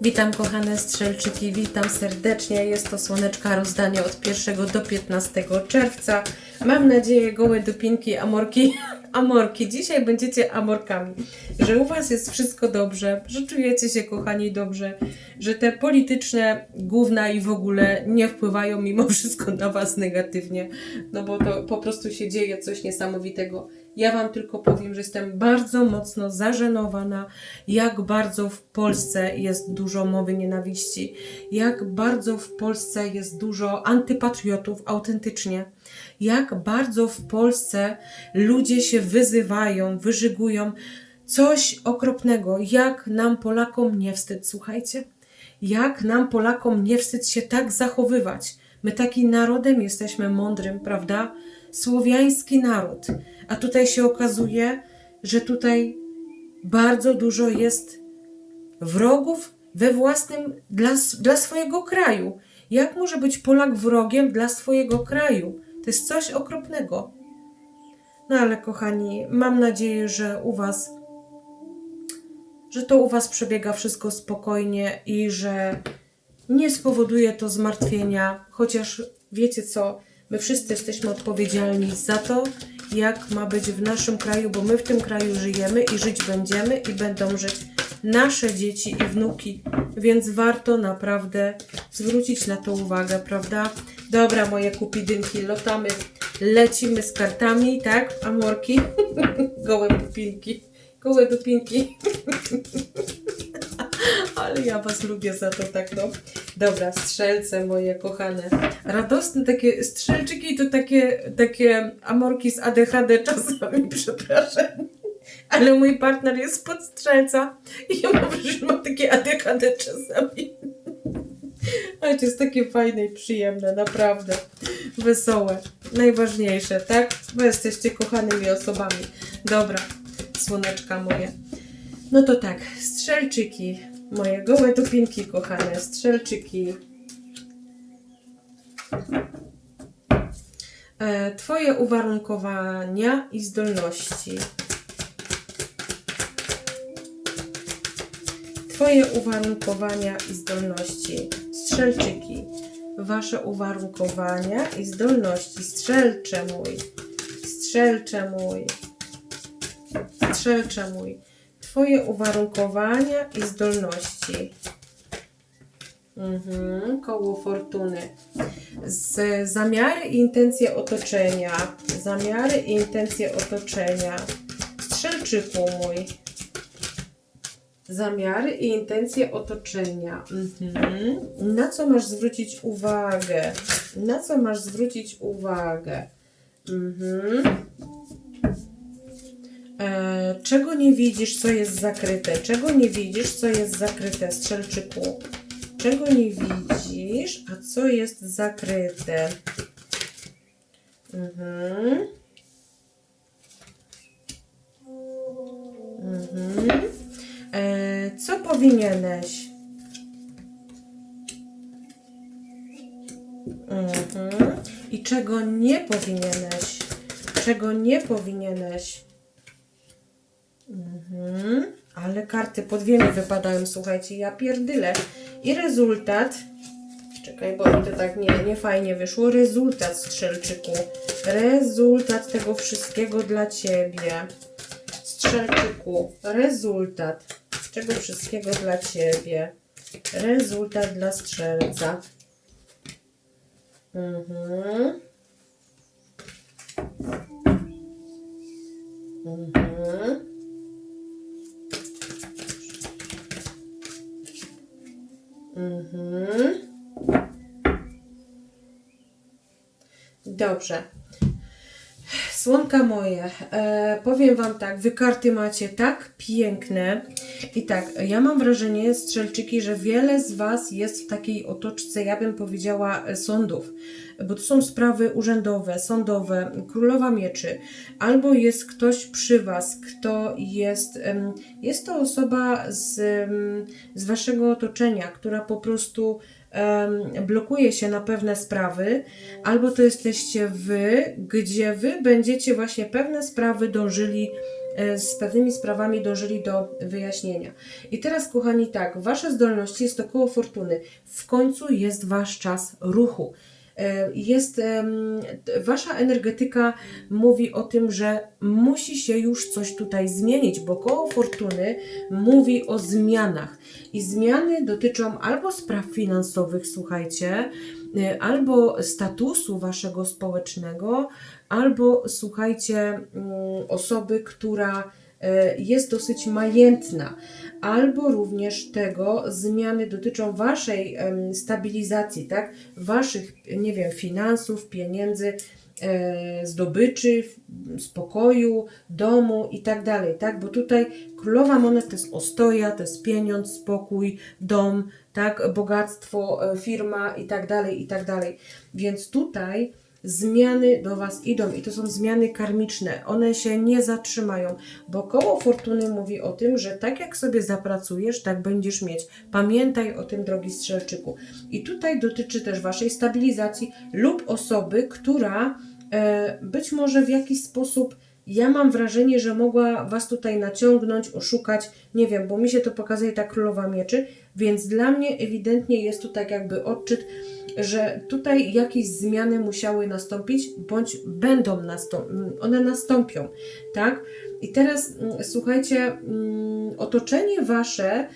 Witam kochane strzelczyki, witam serdecznie. Jest to słoneczka rozdanie od 1 do 15 czerwca. Mam nadzieję, gołe dupinki, amorki, amorki. Dzisiaj będziecie amorkami. Że u Was jest wszystko dobrze, że czujecie się kochani dobrze, że te polityczne gówna i w ogóle nie wpływają mimo wszystko na Was negatywnie. No bo to po prostu się dzieje coś niesamowitego. Ja Wam tylko powiem, że jestem bardzo mocno zażenowana, jak bardzo w Polsce jest dużo mowy nienawiści, jak bardzo w Polsce jest dużo antypatriotów autentycznie, jak bardzo w Polsce ludzie się wyzywają, wyżygują. Coś okropnego, jak nam Polakom nie wstyd, słuchajcie, jak nam Polakom nie wstyd się tak zachowywać. My takim narodem jesteśmy mądrym, prawda? Słowiański naród. A tutaj się okazuje, że tutaj bardzo dużo jest wrogów we własnym, dla, dla swojego kraju. Jak może być Polak wrogiem dla swojego kraju? To jest coś okropnego. No ale kochani, mam nadzieję, że u Was, że to u Was przebiega wszystko spokojnie i że nie spowoduje to zmartwienia, chociaż wiecie co, my wszyscy jesteśmy odpowiedzialni za to, jak ma być w naszym kraju, bo my w tym kraju żyjemy i żyć będziemy i będą żyć nasze dzieci i wnuki, więc warto naprawdę zwrócić na to uwagę, prawda? Dobra, moje kupidynki, lotamy, lecimy z kartami, tak? Amorki, gołe dupinki, gołe dupinki. Ale ja Was lubię za to tak, no. Dobra, strzelce moje kochane. Radosne takie strzelczyki to takie, takie amorki z ADHD czasami, przepraszam. Ale mój partner jest pod strzelca i ja mówię, że mam takie ADHD czasami. Ale to jest takie fajne i przyjemne, naprawdę. Wesołe. Najważniejsze, tak? Bo jesteście kochanymi osobami. Dobra, słoneczka moje. No to tak, strzelczyki. Moje gołe dupinki kochane, strzelczyki. E, twoje uwarunkowania i zdolności. Twoje uwarunkowania i zdolności. Strzelczyki. Wasze uwarunkowania i zdolności. Strzelcze mój. Strzelcze mój. Strzelcze mój. Twoje uwarunkowania i zdolności. Mhm, koło fortuny. Z zamiary i intencje otoczenia. Zamiary i intencje otoczenia. Strzelczyku mój. Zamiary i intencje otoczenia. Mhm. Na co masz zwrócić uwagę? Na co masz zwrócić uwagę? Mhm. E, czego nie widzisz, co jest zakryte? Czego nie widzisz, co jest zakryte, strzelczyku? Czego nie widzisz, a co jest zakryte? Mhm. Mhm. E, co powinieneś? Mhm. I czego nie powinieneś? Czego nie powinieneś? Mhm. Ale karty po dwie mi wypadają, słuchajcie, ja pierdyle. I rezultat. Czekaj, bo mi to tak nie, nie fajnie wyszło. Rezultat, strzelczyku. Rezultat tego wszystkiego dla ciebie. Strzelczyku, rezultat czego wszystkiego dla ciebie. Rezultat dla strzelca. Mhm. Mhm. Dobrze. Słonka moje, e, powiem Wam tak, Wy karty macie tak piękne i tak, ja mam wrażenie, strzelczyki, że wiele z Was jest w takiej otoczce, ja bym powiedziała, sądów, bo to są sprawy urzędowe, sądowe, królowa mieczy, albo jest ktoś przy Was, kto jest, jest to osoba z, z Waszego otoczenia, która po prostu blokuje się na pewne sprawy, albo to jesteście wy, gdzie wy będziecie właśnie pewne sprawy dążyli e, z pewnymi sprawami dążyli do wyjaśnienia. I teraz, kochani, tak, wasze zdolności jest to koło fortuny. W końcu jest wasz czas ruchu. E, Jest wasza energetyka mówi o tym, że musi się już coś tutaj zmienić, bo koło fortuny mówi o zmianach. I zmiany dotyczą albo spraw finansowych, słuchajcie, y, albo statusu waszego społecznego, albo słuchajcie, mm, osoby, która y, jest dosyć majętna, albo również tego zmiany dotyczą waszej stabilizacji, tak? Waszych, nie wiem, finansów, pieniędzy, e, zdobyczy, spokoju, domu i tak dalej, tak? Bo tutaj królowa monet to jest ostoja, to jest pieniądz, spokój, dom, tak? Bogactwo, e, firma i tak dalej, i tak dalej. Więc tutaj zmiany do Was idą i to są zmiany karmiczne. One się nie zatrzymają, bo koło fortuny mówi o tym, że tak jak sobie zapracujesz, tak będziesz mieć. Pamiętaj o tym, drogi strzelczyku. I tutaj dotyczy też Waszej stabilizacji lub osoby, która e, być może w jakiś sposób ja mam wrażenie, że mogła Was tutaj naciągnąć, oszukać, nie wiem, bo mi się to pokazuje ta królowa mieczy, więc dla mnie ewidentnie jest tu tak jakby odczyt, że tutaj jakieś zmiany musiały nastąpić, bądź będą nastąpić, one nastąpią, tak? I teraz mm, słuchajcie, mm, otoczenie Wasze,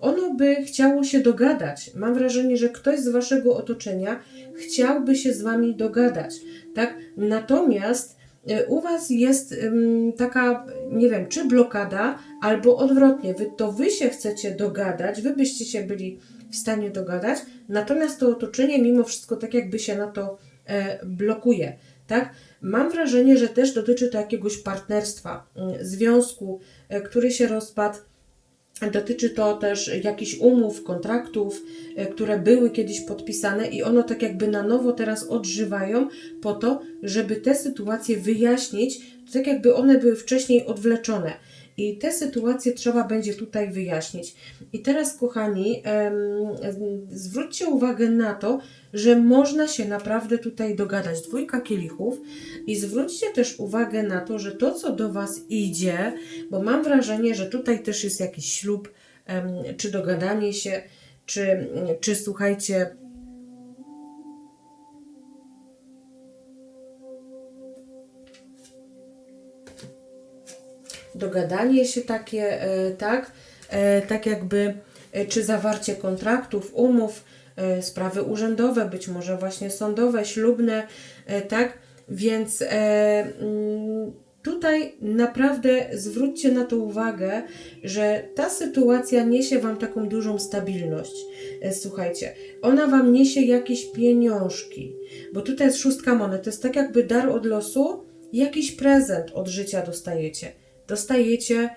ono by chciało się dogadać. Mam wrażenie, że ktoś z Waszego otoczenia chciałby się z Wami dogadać, tak? Natomiast u Was jest taka, nie wiem, czy blokada, albo odwrotnie, wy, to Wy się chcecie dogadać, Wy byście się byli w stanie dogadać, natomiast to otoczenie mimo wszystko tak jakby się na to e, blokuje, tak? Mam wrażenie, że też dotyczy to jakiegoś partnerstwa, mm, związku, e, który się rozpadł, Dotyczy to też jakichś umów, kontraktów, e, które były kiedyś podpisane i ono tak jakby na nowo teraz odżywają po to, żeby te sytuacje wyjaśnić, tak jakby one były wcześniej odwleczone. I te sytuacje trzeba będzie tutaj wyjaśnić. I teraz, kochani, zwróćcie uwagę na to, że można się naprawdę tutaj dogadać. Dwójka kielichów. I zwróćcie też uwagę na to, że to, co do Was idzie, bo mam wrażenie, że tutaj też jest jakiś ślub, czy dogadanie się, czy, czy słuchajcie, dogadanie się takie, e, tak, e, tak jakby, e, czy zawarcie kontraktów, umów, sprawy urzędowe, być może właśnie sądowe, ślubne, tak, więc mm, tutaj naprawdę zwróćcie na to uwagę, że ta sytuacja niesie Wam taką dużą stabilność. Słuchajcie, ona Wam niesie jakieś pieniążki, bo tutaj jest szóstka monet, to jest tak jakby dar od losu, jakiś prezent od życia dostajecie. Dostajecie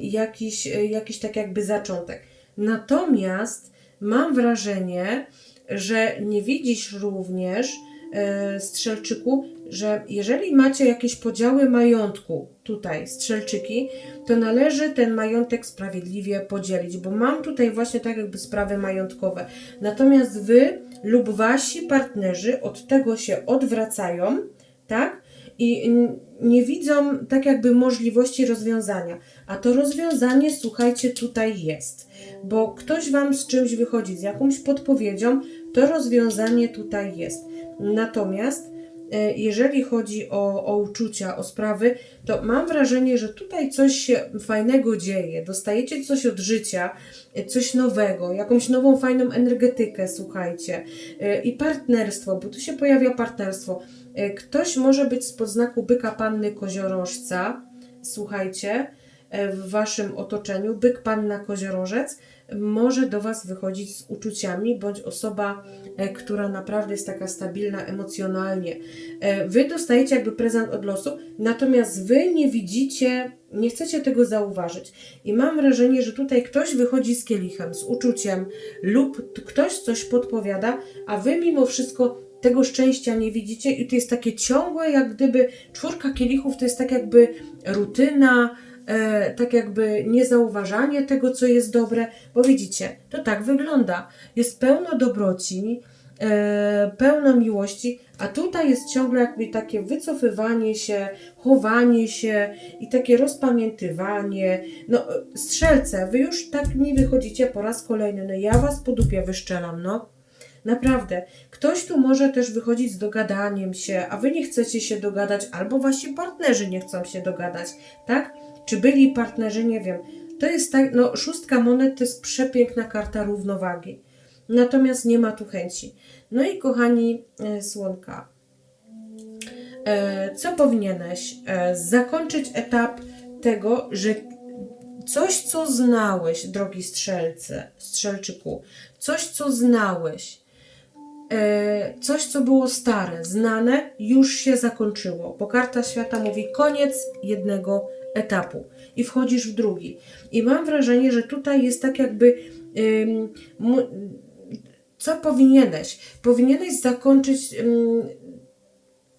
jakiś, e, jakiś tak jakby zaczątek. Natomiast mam wrażenie, że nie widzisz również, e, Strzelczyku, że jeżeli macie jakieś podziały majątku, tutaj Strzelczyki, to należy ten majątek sprawiedliwie podzielić, bo mam tutaj właśnie tak jakby sprawy majątkowe. Natomiast wy lub wasi partnerzy od tego się odwracają, tak? I nie widzą tak jakby możliwości rozwiązania. A to rozwiązanie, słuchajcie, tutaj jest. Bo ktoś Wam z czymś wychodzi, z jakąś podpowiedzią, to rozwiązanie tutaj jest. Natomiast jeżeli chodzi o, o uczucia, o sprawy, to mam wrażenie, że tutaj coś się fajnego dzieje. Dostajecie coś od życia, e, coś nowego, jakąś nową, fajną energetykę, słuchajcie. E, I partnerstwo, bo tu się pojawia partnerstwo. E, Ktoś może być spod znaku byka panny koziorożca, słuchajcie, e, w waszym otoczeniu, byk panna koziorożec, może do Was wychodzić z uczuciami, bądź osoba, e, która naprawdę jest taka stabilna emocjonalnie. E, Wy dostajecie jakby prezent od losu, natomiast Wy nie widzicie, nie chcecie tego zauważyć. I mam wrażenie, że tutaj ktoś wychodzi z kielichem, z uczuciem, lub ktoś coś podpowiada, a Wy mimo wszystko tego szczęścia nie widzicie i to jest takie ciągłe, jak gdyby czwórka kielichów to jest tak jakby rutyna, e, tak jakby niezauważanie tego, co jest dobre, bo widzicie, to tak wygląda. Jest pełno dobroci, e, pełna miłości, a tutaj jest ciągle jakby takie wycofywanie się, chowanie się i takie rozpamiętywanie. No, strzelce, wy już tak mi wychodzicie po raz kolejny, no ja was po dupie wyszczelam, no. Naprawdę. Ktoś tu może też wychodzić z dogadaniem się, a wy nie chcecie się dogadać, albo wasi partnerzy nie chcą się dogadać, tak? Czy byli partnerzy, nie wiem. To jest tak, no szóstka monet to jest przepiękna karta równowagi. Natomiast nie ma tu chęci. No i kochani e, Słonka, e, co powinieneś? E, zakończyć etap tego, że coś, co znałeś, drogi strzelce, strzelczyku, coś, co znałeś, coś, co było stare, znane, już się zakończyło, bo karta świata mówi koniec jednego etapu i wchodzisz w drugi. I mam wrażenie, że tutaj jest tak jakby. co powinieneś? Powinieneś zakończyć.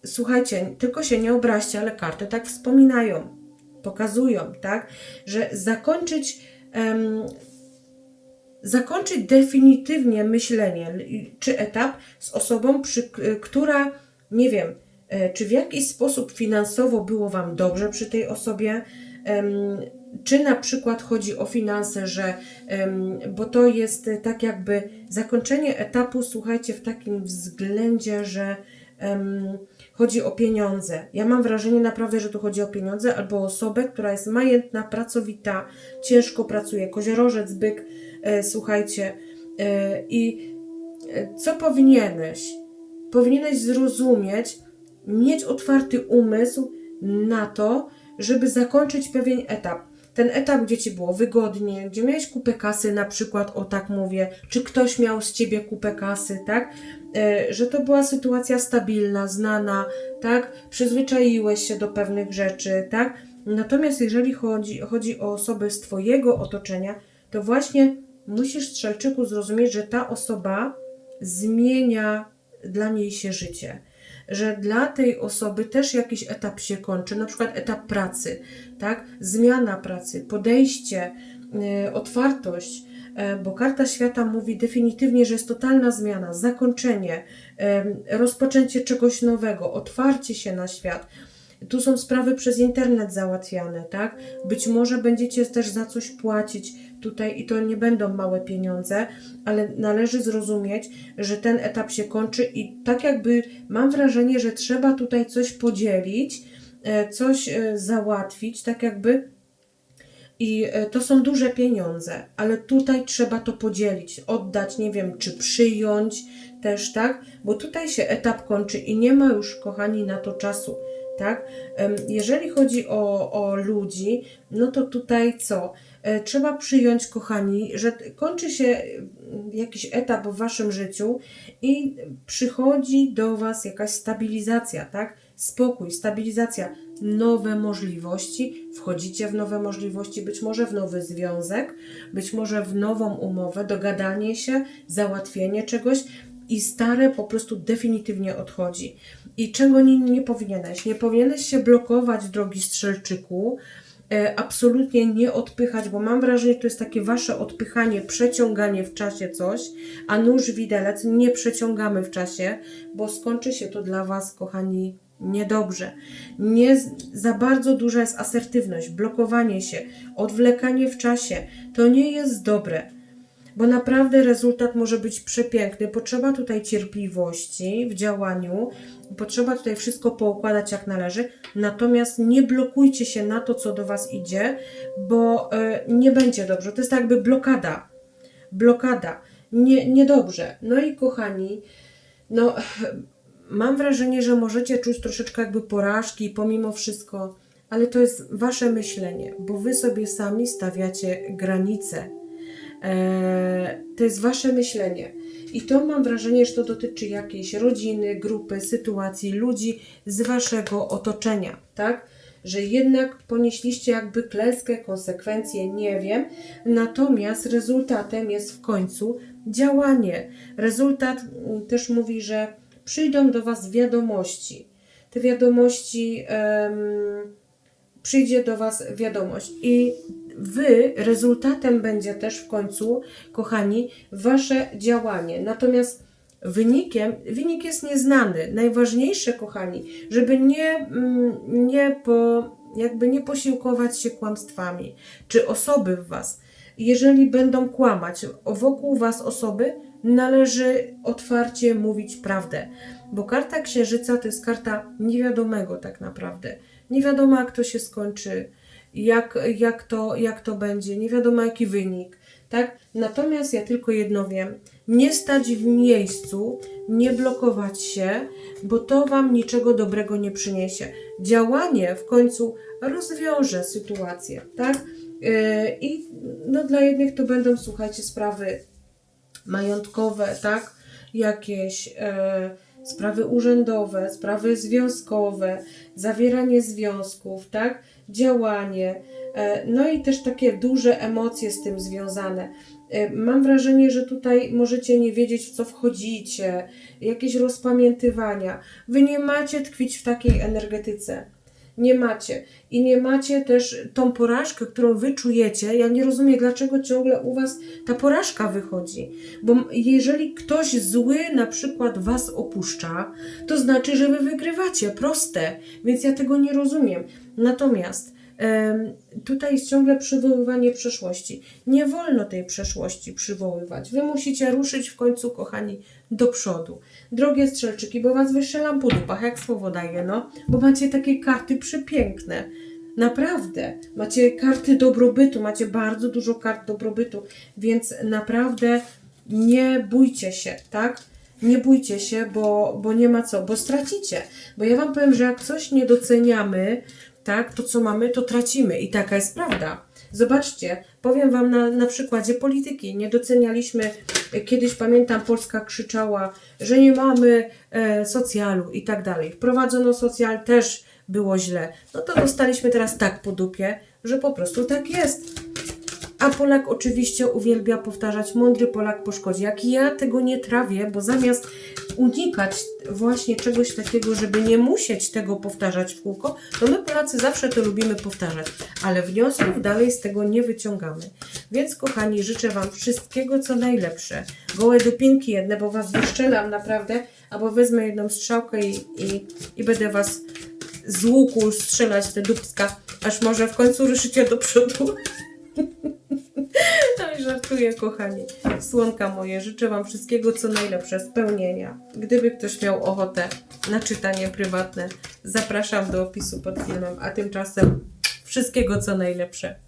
słuchajcie, tylko się nie obraźcie, ale karty tak wspominają, pokazują, tak? Że zakończyć. Zakończyć definitywnie myślenie czy etap z osobą, przy, k- która, nie wiem, e, czy w jakiś sposób finansowo było Wam dobrze przy tej osobie, czy na przykład chodzi o finanse, że, bo to jest e, tak jakby zakończenie etapu, słuchajcie, w takim względzie, że chodzi o pieniądze. Ja mam wrażenie naprawdę, że tu chodzi o pieniądze albo osobę, która jest majętna, pracowita, ciężko pracuje, koziorożec, byk, e, słuchajcie, e, i e, co powinieneś? Powinieneś zrozumieć, mieć otwarty umysł na to, żeby zakończyć pewien etap. Ten etap, gdzie ci było wygodnie, gdzie miałeś kupę kasy, na przykład, o tak mówię, czy ktoś miał z ciebie kupę kasy, tak? E, że to była sytuacja stabilna, znana, tak? Przyzwyczaiłeś się do pewnych rzeczy, tak? Natomiast jeżeli chodzi, chodzi o osoby z Twojego otoczenia, to właśnie musisz, strzelczyku, zrozumieć, że ta osoba zmienia dla niej się życie. Że dla tej osoby też jakiś etap się kończy, na przykład etap pracy, tak? Zmiana pracy, podejście, e, otwartość, e, bo karta świata mówi definitywnie, że jest totalna zmiana, zakończenie, rozpoczęcie czegoś nowego, otwarcie się na świat. Tu są sprawy przez internet załatwiane, tak? Być może będziecie też za coś płacić tutaj i to nie będą małe pieniądze, ale należy zrozumieć, że ten etap się kończy i tak jakby mam wrażenie, że trzeba tutaj coś podzielić, e, coś e, załatwić, tak jakby i e, to są duże pieniądze, ale tutaj trzeba to podzielić, oddać, nie wiem, czy przyjąć też, tak? Bo tutaj się etap kończy i nie ma już, kochani, na to czasu, tak? Jeżeli chodzi o, o ludzi, no to tutaj co? E, Trzeba przyjąć, kochani, że kończy się mm, jakiś etap w waszym życiu i przychodzi do was jakaś stabilizacja, tak? Spokój, stabilizacja, nowe możliwości, wchodzicie w nowe możliwości, być może w nowy związek, być może w nową umowę, dogadanie się, załatwienie czegoś i stare po prostu definitywnie odchodzi. I czego nie, nie powinieneś? Nie powinieneś się blokować, drogi strzelczyku, absolutnie nie odpychać, bo mam wrażenie, że to jest takie wasze odpychanie, przeciąganie w czasie coś, a nóż widelec nie przeciągamy w czasie, bo skończy się to dla was, kochani, niedobrze. Nie za bardzo duża jest asertywność, blokowanie się, odwlekanie w czasie. To nie jest dobre bo naprawdę rezultat może być przepiękny. Potrzeba tutaj cierpliwości w działaniu, potrzeba tutaj wszystko poukładać jak należy, natomiast nie blokujcie się na to, co do Was idzie, bo e, nie będzie dobrze. To jest tak jakby blokada. Blokada. Nie, niedobrze. No i kochani, no mam wrażenie, że możecie czuć troszeczkę jakby porażki pomimo wszystko, ale to jest Wasze myślenie, bo Wy sobie sami stawiacie granice. Eee, to jest wasze myślenie. I to mam wrażenie, że to dotyczy jakiejś rodziny, grupy, sytuacji, ludzi z waszego otoczenia, tak? Że jednak ponieśliście jakby klęskę, konsekwencje, nie wiem. Natomiast rezultatem jest w końcu działanie. Rezultat mm, też mówi, że przyjdą do was wiadomości. Te wiadomości. em, przyjdzie do Was wiadomość i Wy, rezultatem będzie też w końcu, kochani, Wasze działanie. Natomiast wynikiem, wynik jest nieznany. Najważniejsze, kochani, żeby nie, mm, nie po, jakby nie posiłkować się kłamstwami, czy osoby w Was. Jeżeli będą kłamać wokół Was osoby, należy otwarcie mówić prawdę, bo karta księżyca to jest karta niewiadomego tak naprawdę. Nie wiadomo, jak to się skończy, jak, jak, to, jak to będzie, nie wiadomo, jaki wynik. Tak? Natomiast ja tylko jedno wiem: nie stać w miejscu, nie blokować się, bo to Wam niczego dobrego nie przyniesie. Działanie w końcu rozwiąże sytuację, tak? Yy, I no, dla jednych to będą, słuchajcie, sprawy majątkowe, tak? Jakieś e, sprawy urzędowe, sprawy związkowe, zawieranie związków, tak? Działanie. E, no i też takie duże emocje z tym związane. E, Mam wrażenie, że tutaj możecie nie wiedzieć, w co wchodzicie, jakieś rozpamiętywania. Wy nie macie tkwić w takiej energetyce. Nie macie. I nie macie też tą porażkę, którą wy czujecie. Ja nie rozumiem, dlaczego ciągle u was ta porażka wychodzi. Bo jeżeli ktoś zły na przykład was opuszcza, to znaczy, że wy wygrywacie. Proste. Więc ja tego nie rozumiem. Natomiast tutaj jest ciągle przywoływanie przeszłości. Nie wolno tej przeszłości przywoływać. Wy musicie ruszyć w końcu, kochani, do przodu. Drogie strzelczyki, bo was wystrzelam po dupach, jak słowo daję, no. Bo macie takie karty przepiękne. Naprawdę. Macie karty dobrobytu, macie bardzo dużo kart dobrobytu, więc naprawdę nie bójcie się, tak? Nie bójcie się, bo, bo nie ma co, bo stracicie. Bo ja Wam powiem, że jak coś nie doceniamy, tak, to co mamy, to tracimy. I taka jest prawda. Zobaczcie, powiem Wam na, na przykładzie polityki. Nie docenialiśmy, e, kiedyś pamiętam, Polska krzyczała, że nie mamy e, socjalu i tak dalej. Wprowadzono socjal, też było źle. No to dostaliśmy teraz tak po dupie, że po prostu tak jest. A Polak oczywiście uwielbia powtarzać, mądry Polak po szkodzie. Jak ja tego nie trawię, bo zamiast unikać właśnie czegoś takiego, żeby nie musieć tego powtarzać w kółko, to my Polacy zawsze to lubimy powtarzać, ale wniosków dalej z tego nie wyciągamy. Więc kochani, życzę Wam wszystkiego co najlepsze. Gołe dupinki jedne, bo Was wyszczelam naprawdę, albo wezmę jedną strzałkę i, i, i będę Was z łuku strzelać te dupska, aż może w końcu ruszycie do przodu. No żartuję, kochani. Słonka moje, życzę Wam wszystkiego co najlepsze, spełnienia. Gdyby ktoś miał ochotę na czytanie prywatne, zapraszam do opisu pod filmem, a tymczasem wszystkiego co najlepsze.